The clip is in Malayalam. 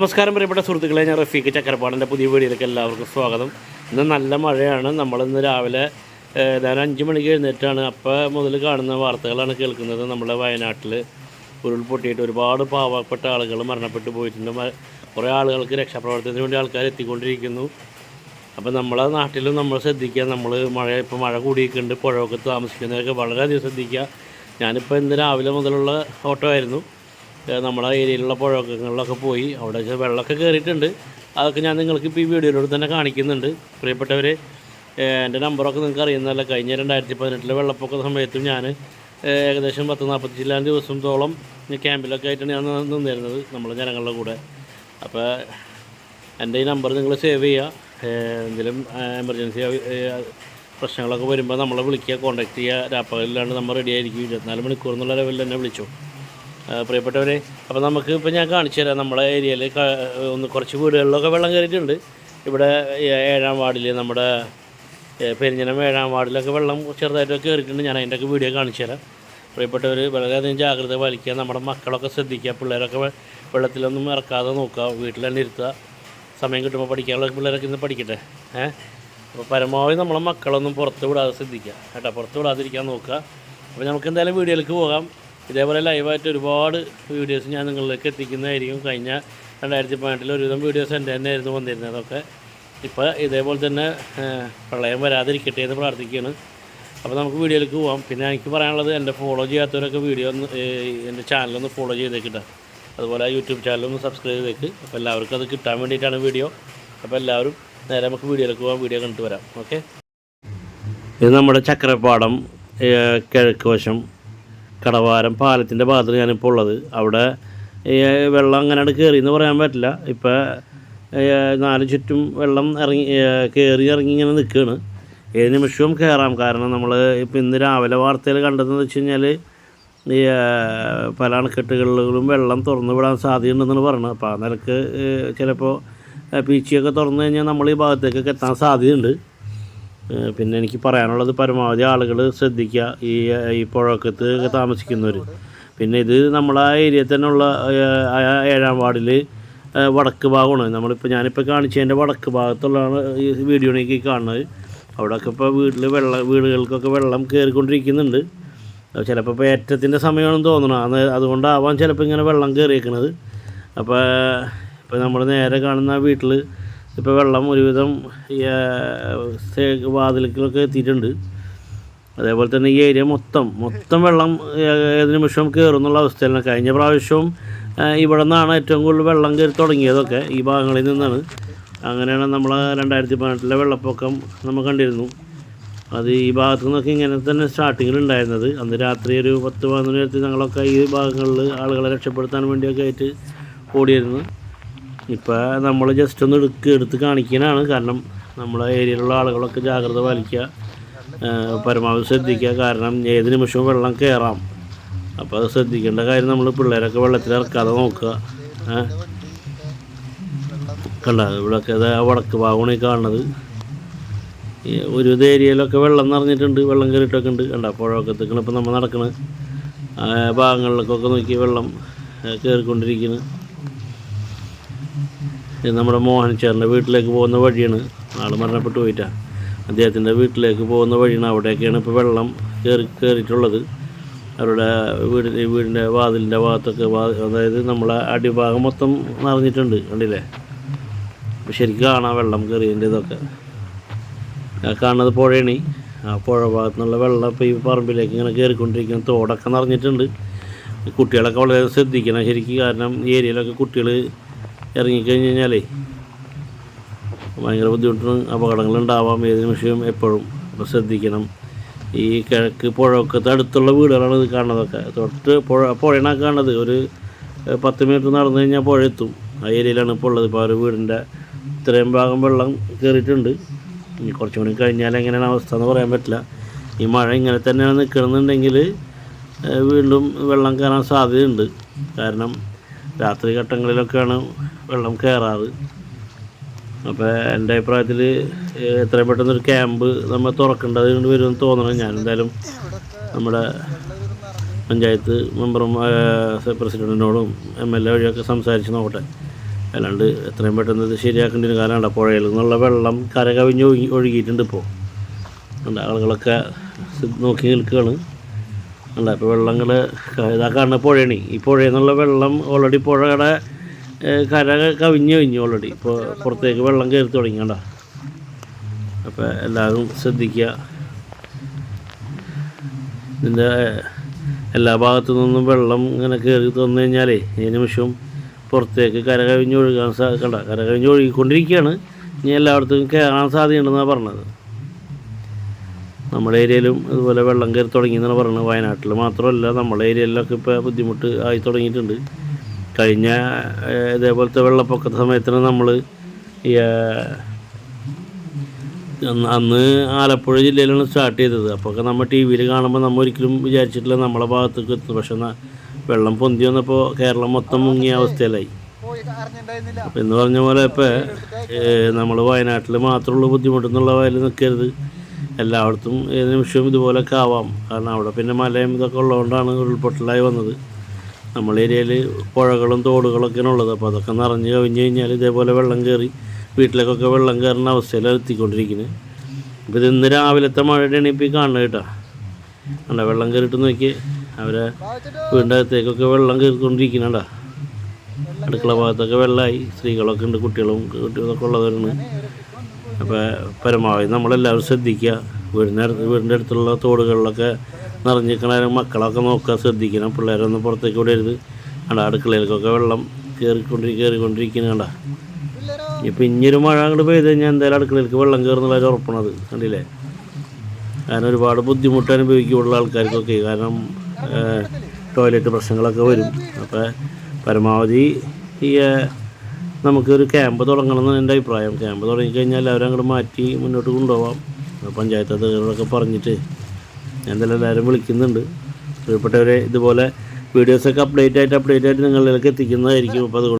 നമസ്കാരം പ്രിയപ്പെട്ട സുഹൃത്തുക്കളെ ഞാൻ റഫീഖ് ചക്കരപ്പാടിന്റെ പുതിയ വീഡിയോയിലേക്ക് എല്ലാവർക്കും സ്വാഗതം. ഇന്ന് നല്ല മഴയാണ്. നമ്മളിന്ന് രാവിലെ ഞാൻ അഞ്ച് മണിക്ക് എഴുന്നേറ്റാണ്. അപ്പോൾ മുതൽ കാണുന്ന വാർത്തകളാണ് കേൾക്കുന്നത്. നമ്മുടെ വയനാട്ടിൽ ഉരുൾപൊട്ടിയിട്ട് ഒരുപാട് പാവപ്പെട്ട ആളുകൾ മരണപ്പെട്ടു പോയിട്ടുണ്ട്. കുറേ ആളുകൾക്ക് രക്ഷാപ്രവർത്തനത്തിന് വേണ്ടി ആൾക്കാർ എത്തിക്കൊണ്ടിരിക്കുന്നു. അപ്പോൾ നമ്മളെ നാട്ടിലും നമ്മൾ ശ്രദ്ധിക്കുക. നമ്മൾ മഴ ഇപ്പോൾ മഴ കൂടിയിട്ടുണ്ട് പുഴയൊക്കെ താമസിക്കുന്നതൊക്കെ വളരെയധികം ശ്രദ്ധിക്കുക. ഞാനിപ്പോൾ ഇന്ന് രാവിലെ മുതലുള്ള ഓട്ടോ ആയിരുന്നു നമ്മുടെ ഏരിയയിലുള്ള പുഴക്കങ്ങളിലൊക്കെ പോയി അവിടെ വെള്ളമൊക്കെ കയറിയിട്ടുണ്ട്. അതൊക്കെ ഞാൻ നിങ്ങൾക്ക് ഇപ്പോൾ ഈ വീഡിയോയിലൂടെ തന്നെ കാണിക്കുന്നുണ്ട്. പ്രിയപ്പെട്ടവർ എന്റെ നമ്പറൊക്കെ നിങ്ങൾക്ക് അറിയുന്നതല്ല? കഴിഞ്ഞ രണ്ടായിരത്തി പതിനെട്ടിലെ വെള്ളപ്പൊക്ക സമയത്തും ഞാൻ ഏകദേശം പത്ത് നാൽപ്പത്തി ചില്ലാൻ ദിവസത്തോളം ക്യാമ്പിലൊക്കെ ആയിട്ടാണ് ഞാൻ നിന്നിരുന്നത് നമ്മളെ ജനങ്ങളുടെ കൂടെ. അപ്പോൾ എന്റെ ഈ നമ്പർ നിങ്ങൾ സേവ് ചെയ്യുക. എന്തെങ്കിലും എമർജൻസി പ്രശ്നങ്ങളൊക്കെ വരുമ്പോൾ നമ്മളെ വിളിക്കുക കോൺടാക്റ്റ് ചെയ്യുക. രാപ്പകലില്ലാണ്ട് നമ്മൾ റെഡി ആയിരിക്കും. ഇരുപത്തിനാല് മണിക്കൂർ എന്നുള്ള ലെവലിൽ തന്നെ വിളിച്ചു. പ്രിയപ്പെട്ടവരെ അപ്പോൾ നമുക്ക് ഇപ്പോൾ ഞാൻ കാണിച്ചു തരാം. നമ്മളെ ഏരിയയിൽ ഒന്ന് കുറച്ച് വീടുകളിലൊക്കെ വെള്ളം കയറിയിട്ടുണ്ട്. ഇവിടെ ഏഴാം വാർഡിൽ നമ്മുടെ പെരിഞ്ഞനം ഏഴാം വാർഡിലൊക്കെ വെള്ളം ചെറുതായിട്ടൊക്കെ കയറിയിട്ടുണ്ട്. ഞാൻ അതിന്റെയൊക്കെ വീഡിയോ കാണിച്ചു തരാം. പ്രിയപ്പെട്ടവർ വളരെയധികം ജാഗ്രത പാലിക്കുക. നമ്മുടെ മക്കളൊക്കെ ശ്രദ്ധിക്കുക. പിള്ളേരൊക്കെ വെള്ളത്തിലൊന്നും ഇറക്കാതെ നോക്കുക. വീട്ടിൽ തന്നെ ഇരുത്തുക. സമയം കിട്ടുമ്പോൾ പഠിക്കാനുള്ള പിള്ളേരൊക്കെ ഇന്ന് പഠിക്കട്ടെ. ഏഹ് അപ്പോൾ പരമാവധി നമ്മളെ മക്കളൊന്നും പുറത്ത് വിടാതെ ശ്രദ്ധിക്കുക. കേട്ടോ പുറത്ത് വിടാതിരിക്കാൻ നോക്കുക. അപ്പോൾ നമുക്ക് എന്തായാലും വീഡിയോയിലേക്ക് പോകാം. ഇതേപോലെ ലൈവായിട്ട് ഒരുപാട് വീഡിയോസ് ഞാൻ നിങ്ങളിലേക്ക് എത്തിക്കുന്നതായിരിക്കും. കഴിഞ്ഞ രണ്ടായിരത്തി പതിനെട്ടിൽ ഒരുവിധം വീഡിയോസ് എന്റെ തന്നെ ആയിരുന്നു വന്നിരുന്നത്. അതൊക്കെ ഇപ്പോൾ ഇതേപോലെ തന്നെ പ്രളയം വരാതിരിക്കട്ടെ എന്ന് പ്രാർത്ഥിക്കുകയാണ്. അപ്പോൾ നമുക്ക് വീഡിയോയിലേക്ക് പോകാം പിന്നെ എനിക്ക് പറയാനുള്ളത് എന്റെ ഫോളോ ചെയ്യാത്തവരൊക്കെ വീഡിയോ ഒന്ന് എന്റെ ചാനലൊന്ന് ഫോളോ ചെയ്തേക്കിട്ട അതുപോലെ യൂട്യൂബ് ചാനലൊന്ന് സബ്സ്ക്രൈബ് ചെയ്തേക്ക്. അപ്പോൾ എല്ലാവർക്കും അത് കിട്ടാൻ വേണ്ടിയിട്ടാണ് വീഡിയോ അപ്പോൾ എല്ലാവരും നേരെ നമുക്ക് വീഡിയോയിലേക്ക് പോകാം വീഡിയോ കണ്ടിട്ട് വരാം. ഓക്കെ ഇത് നമ്മുടെ ചക്രപ്പാടം കിഴക്ക് വശം. കടവാരം പാലത്തിന്റെ ഭാഗത്ത് ഞാനിപ്പോൾ ഉള്ളത്. അവിടെ വെള്ളം അങ്ങനെ കയറി എന്ന് പറയാൻ പറ്റില്ല. ഇപ്പോൾ നാല് ചുറ്റും വെള്ളം ഇറങ്ങി കയറി ഇറങ്ങി ഇങ്ങനെ നിൽക്കുകയാണ് ഏത് നിമിഷവും കയറാം കാരണം നമ്മൾ ഇപ്പോൾ ഇന്ന് രാവിലെ വാർത്തയിൽ കണ്ടതെന്ന് വെച്ച് കഴിഞ്ഞാൽ ഈ പല അണക്കെട്ടുകളിലും വെള്ളം തുറന്നു വിടാൻ സാധ്യതയുണ്ടെന്നാണ് പറയുന്നത് അപ്പോൾ ആ നിലയ്ക്ക് ചിലപ്പോൾ പീച്ചിയൊക്കെ തുറന്നു കഴിഞ്ഞാൽ നമ്മൾ ഈ ഭാഗത്തേക്കൊക്കെ എത്താൻ സാധ്യതയുണ്ട്. പിന്നെ എനിക്ക് പറയാനുള്ളത് പരമാവധി ആളുകൾ ശ്രദ്ധിക്കുക ഈ ഈ പുഴക്കത്ത് താമസിക്കുന്നവർ പിന്നെ ഇത് നമ്മളെ ഏരിയയിൽ തന്നെയുള്ള ഏഴാം വാർഡിൽ വടക്ക് ഭാഗമാണ്. നമ്മളിപ്പോൾ ഞാനിപ്പോൾ കാണിച്ചതിന്റെ വടക്ക് ഭാഗത്തുള്ളതാണ് ഈ വീഡിയോയിലേക്ക് കാണുന്നത്. അവിടെയൊക്കെ ഇപ്പോൾ വീട്ടിൽ വെള്ളം വീടുകൾക്കൊക്കെ വെള്ളം കയറിക്കൊണ്ടിരിക്കുന്നുണ്ട് ചിലപ്പോൾ ഇപ്പോൾ ഏറ്റത്തിന്റെ സമയമാണെന്ന് തോന്നണം. അത് അതുകൊണ്ടാവാം ചിലപ്പോൾ ഇങ്ങനെ വെള്ളം കയറിയേക്കണത് അപ്പോൾ ഇപ്പോൾ നമ്മൾ നേരെ കാണുന്ന വീട്ടിൽ ഇപ്പോൾ വെള്ളം ഒരുവിധം വാതിൽക്കലൊക്കെ എത്തിയിട്ടുണ്ട്. അതേപോലെ തന്നെ ഈ ഏരിയ മൊത്തം മൊത്തം വെള്ളം ഏത് നിമിഷവും കയറുന്നുള്ള അവസ്ഥയിലാണ്. കഴിഞ്ഞ പ്രാവശ്യവും ഇവിടെ നിന്നാണ് ഏറ്റവും കൂടുതൽ വെള്ളം കയറി തുടങ്ങിയതൊക്കെ ഈ ഭാഗങ്ങളിൽ നിന്നാണ്. അങ്ങനെയാണ് നമ്മൾ രണ്ടായിരത്തി പതിനെട്ടിലെ വെള്ളപ്പൊക്കം നമ്മൾ കണ്ടിരുന്നു. അത് ഈ ഭാഗത്തു നിന്നൊക്കെ ഇങ്ങനെ തന്നെ സ്റ്റാർട്ടിങ്ങിൽ ഉണ്ടായിരുന്നത്. അന്ന് രാത്രി ഒരു പത്ത് പതിനൊന്ന് നേരത്തിൽ ഞങ്ങളൊക്കെ ഈ ഭാഗങ്ങളിൽ ആളുകളെ രക്ഷപ്പെടുത്താൻ വേണ്ടിയൊക്കെ ആയിട്ട് ഓടിയിരുന്നു. ഇപ്പോൾ നമ്മൾ ജസ്റ്റ് ഒന്ന് എടുക്ക് എടുത്ത് കാണിക്കാനാണ് കാരണം നമ്മളെ ഏരിയയിലുള്ള ആളുകളൊക്കെ ജാഗ്രത പാലിക്കുക പരമാവധി ശ്രദ്ധിക്കുക കാരണം ഏത് നിമിഷവും വെള്ളം കയറാം അപ്പോൾ അത് ശ്രദ്ധിക്കേണ്ട കാര്യം നമ്മൾ പിള്ളേരൊക്കെ വെള്ളത്തിൽ ഇറക്കാതെ നോക്കുക? കണ്ട? ഇവിടെയൊക്കെ വടക്ക് ഭാഗമാണ് ഈ കാണുന്നത്. ഒരുവിധ ഒരു ഏരിയയിലൊക്കെ വെള്ളം നിറഞ്ഞിട്ടുണ്ട് വെള്ളം കയറിയിട്ടൊക്കെ ഉണ്ട്. കണ്ട? പുഴവക്കത്തേക്കാണ് ഇപ്പോൾ നമ്മൾ നടക്കുന്നത് ഭാഗങ്ങളിലൊക്കെ നോക്കി വെള്ളം കയറിക്കൊണ്ടിരിക്കുന്നത് കയറിക്കൊണ്ടിരിക്കുന്നു ഇത് നമ്മുടെ മോഹൻ ചേട്ടന്റെ വീട്ടിലേക്ക് പോകുന്ന വഴിയാണ്. ആൾ മരണപ്പെട്ടു പോയിട്ടാണ് അദ്ദേഹത്തിന്റെ വീട്ടിലേക്ക് പോകുന്ന വഴിയാണ്. അവിടെയൊക്കെയാണ് ഇപ്പോൾ വെള്ളം കയറി കയറിയിട്ടുള്ളത് അവരുടെ വീട് ഈ വീടിന്റെ വാതിലിന്റെ ഭാഗത്തൊക്കെ അതായത് നമ്മളെ അടിഭാഗം മൊത്തം നിറഞ്ഞിട്ടുണ്ട്. കണ്ടില്ലേ? ശരിക്കും കാണാം വെള്ളം കയറിയതിന്റെ ഇതൊക്കെ. കാണുന്നത് പുഴയാണ്. ആ പുഴ ഭാഗത്തു നിന്നുള്ള വെള്ളം ഇപ്പോൾ ഈ പറമ്പിലേക്ക് ഇങ്ങനെ കയറിക്കൊണ്ടിരിക്കുന്ന തോടൊക്കെ നിറഞ്ഞിട്ടുണ്ട്. കുട്ടികളൊക്കെ വളരെ ശ്രദ്ധിക്കണം ശരിക്കും. കാരണം ഈ ഏരിയയിലൊക്കെ കുട്ടികൾ ഇറങ്ങിക്കഴിഞ്ഞ് കഴിഞ്ഞാലേ ഭയങ്കര ബുദ്ധിമുട്ടും അപകടങ്ങൾ ഉണ്ടാവാം ഏത് നിമിഷവും എപ്പോഴും അപ്പോൾ ശ്രദ്ധിക്കണം. ഈ കിഴക്ക് പുഴയൊക്കെ അടുത്തുള്ള വീടുകളാണ് ഇത് കാണുന്നതൊക്കെ. തൊട്ട് പുഴ പുഴയാണ് കാണുന്നത്. ഒരു പത്ത് മിനിറ്റ് നടന്നു കഴിഞ്ഞാൽ പുഴ എത്തും. ആ ഏരിയയിലാണ് ഇപ്പോൾ ഉള്ളത്. ഇപ്പോൾ ആ ഒരു വീടിന്റെ ഇത്രയും ഭാഗം വെള്ളം കയറിയിട്ടുണ്ട്. ഇനി കുറച്ചും കൂടി കഴിഞ്ഞാൽ എങ്ങനെയാണ് അവസ്ഥ എന്ന് പറയാൻ പറ്റില്ല. ഈ മഴ ഇങ്ങനെ തന്നെയാണ് നിൽക്കണമെന്നുണ്ടെങ്കിൽ വീണ്ടും വെള്ളം കയറാൻ സാധ്യതയുണ്ട്. കാരണം രാത്രി ഘട്ടങ്ങളിലൊക്കെയാണ് വെള്ളം കയറാറ് അപ്പോൾ എന്റെ അഭിപ്രായത്തിൽ എത്രയും പെട്ടെന്ന് ഒരു ക്യാമ്പ് നമ്മൾ തുറക്കേണ്ടത് കൊണ്ട് വരുമെന്ന് തോന്നണം. ഞാൻ എന്തായാലും നമ്മുടെ പഞ്ചായത്ത് മെമ്പറും പ്രസിഡന്റിനോടും എം എൽ എ വഴിയൊക്കെ സംസാരിച്ച് നോക്കട്ടെ. അല്ലാണ്ട് എത്രയും പെട്ടെന്ന് ഇത് ശരിയാക്കേണ്ടി കാരണം പുഴയിൽ നിന്നുള്ള വെള്ളം കര കവിഞ്ഞ് ഒഴുകി ഒഴുകിയിട്ടുണ്ട് ഇപ്പോൾ ഉണ്ട് ആളുകളൊക്കെ നോക്കി നിൽക്കുകയാണ്. അല്ല ഇപ്പോൾ വെള്ളങ്ങൾ ഇതാ കാണുന്ന പുഴയാണ്. ഈ പുഴയിൽ നിന്നുള്ള വെള്ളം ഓൾറെഡി പുഴയുടെ കര കവിഞ്ഞ് കഴിഞ്ഞു ഓൾറെഡി ഇപ്പോൾ പുറത്തേക്ക് വെള്ളം കയറി തുടങ്ങിയണ്ട അപ്പോൾ എല്ലാവരും ശ്രദ്ധിക്കുക. ഇതിന്റെ എല്ലാ ഭാഗത്തു നിന്നും വെള്ളം ഇങ്ങനെ കയറി തന്നു കഴിഞ്ഞാലേ ഈ നിമിഷവും പുറത്തേക്ക് കര കവിഞ്ഞ് ഒഴുകാൻ സാധിക്കണ്ട കണ്ട കര കവിഞ്ഞ് ഒഴുകിക്കൊണ്ടിരിക്കുകയാണ്. ഇനി എല്ലായിടത്തും കയറാൻ സാധ്യതയുണ്ടെന്നാണ് പറഞ്ഞത്. നമ്മുടെ ഏരിയയിലും അതുപോലെ വെള്ളം കയറി തുടങ്ങി എന്നാണ് പറയുന്നത്. വയനാട്ടിൽ മാത്രമല്ല നമ്മുടെ ഏരിയയിലൊക്കെ ഇപ്പോൾ ബുദ്ധിമുട്ട് ആയി തുടങ്ങിയിട്ടുണ്ട്. കഴിഞ്ഞ ഇതേപോലത്തെ വെള്ളപ്പൊക്കത്തെ സമയത്തിന് നമ്മൾ ഈ അന്ന് ആലപ്പുഴ ജില്ലയിലാണ് സ്റ്റാർട്ട് ചെയ്തത്. അപ്പോൾ ഒക്കെ നമ്മൾ ടി വിയിൽ കാണുമ്പോൾ നമ്മൾ ഒരിക്കലും വിചാരിച്ചിട്ടില്ല നമ്മളെ ഭാഗത്തേക്ക് എത്തുന്നു പക്ഷെ വെള്ളം പൊന്തി വന്നപ്പോൾ കേരളം മൊത്തം മുങ്ങിയ അവസ്ഥയിലായി. അപ്പം എന്ന് പറഞ്ഞ പോലെ ഇപ്പോൾ നമ്മൾ വയനാട്ടിൽ മാത്രമുള്ള ബുദ്ധിമുട്ടെന്നുള്ള വയലിൽ നിൽക്കരുത് എല്ലായിടത്തും ഏത് നിമിഷവും ഇതുപോലൊക്കെ ആവാം. കാരണം അവിടെ പിന്നെ മലയും ഇതൊക്കെ ഉള്ളതുകൊണ്ടാണ് ഉരുൾപൊട്ടലായി വന്നത്. നമ്മളെ ഏരിയയിൽ പുഴകളും തോടുകളൊക്കെയാണ് ഉള്ളത്. അപ്പോൾ അതൊക്കെ നിറഞ്ഞു കവിഞ്ഞ് കഴിഞ്ഞാൽ ഇതേപോലെ വെള്ളം കയറി വീട്ടിലേക്കൊക്കെ വെള്ളം കയറുന്ന അവസ്ഥയിലാണ് എത്തിക്കൊണ്ടിരിക്കുന്നത് അപ്പോൾ ഇത് ഇന്ന് രാവിലത്തെ മഴയുടെയാണ് ഇപ്പോൾ ഈ കാണുന്നത് കേട്ടോ. കണ്ട വെള്ളം കയറിയിട്ട് നോക്കി അവരെ വീടിന്റെ അകത്തേക്കൊക്കെ വെള്ളം കയറിക്കൊണ്ടിരിക്കുന്നുണ്ടാ അടുക്കള ഭാഗത്തൊക്കെ വെള്ളമായി. സ്ത്രീകളൊക്കെ ഉണ്ട് കുട്ടികളും കുട്ടികളൊക്കെ ഉള്ളവരാണ്. അപ്പോൾ പരമാവധി നമ്മളെല്ലാവരും ശ്രദ്ധിക്കുക. വീടിന്റെ വീടിന്റെ അടുത്തുള്ള തോടുകളിലൊക്കെ നിറഞ്ഞിരിക്കണ മക്കളൊക്കെ നോക്കുക ശ്രദ്ധിക്കണം. പിള്ളേരൊന്നും പുറത്തേക്ക് വിടരുത്. കണ്ട അടുക്കളയിലേക്കൊക്കെ വെള്ളം കയറിക്കൊണ്ടി കയറിക്കൊണ്ടിരിക്കുന്നുണ്ട ഇപ്പം ഇനിയൊരു മഴ അങ്ങോട്ട് പെയ്ത് കഴിഞ്ഞാൽ എന്തായാലും അടുക്കളയിലേക്ക് വെള്ളം കയറുന്നുള്ള ഉറപ്പണത്. കണ്ടില്ലേ? കാരണം ഒരുപാട് ബുദ്ധിമുട്ട് അനുഭവിക്കുള്ള ആൾക്കാർക്കൊക്കെ. കാരണം ടോയ്ലറ്റ് പ്രശ്നങ്ങളൊക്കെ വരും. അപ്പോൾ പരമാവധി ഈ നമുക്കൊരു ക്യാമ്പ് തുടങ്ങണം എന്നാണ് എന്റെ അഭിപ്രായം. ക്യാമ്പ് തുടങ്ങിക്കഴിഞ്ഞാൽ എല്ലാവരും അങ്ങോട്ട് മാറ്റി മുന്നോട്ട് കൊണ്ടുപോകാം പഞ്ചായത്ത് അധികൃതരൊക്കെ പറഞ്ഞിട്ട് എന്തായാലും എല്ലാവരും വിളിക്കുന്നുണ്ട്. പ്രിയപ്പെട്ടവരെ ഇതുപോലെ വീഡിയോസൊക്കെ അപ്ഡേറ്റ് ആയിട്ട് അപ്ഡേറ്റ് ആയിട്ട് നിങ്ങളിലേക്ക് എത്തിക്കുന്നതായിരിക്കും. അപ്പോൾ അതുകൊണ്ട്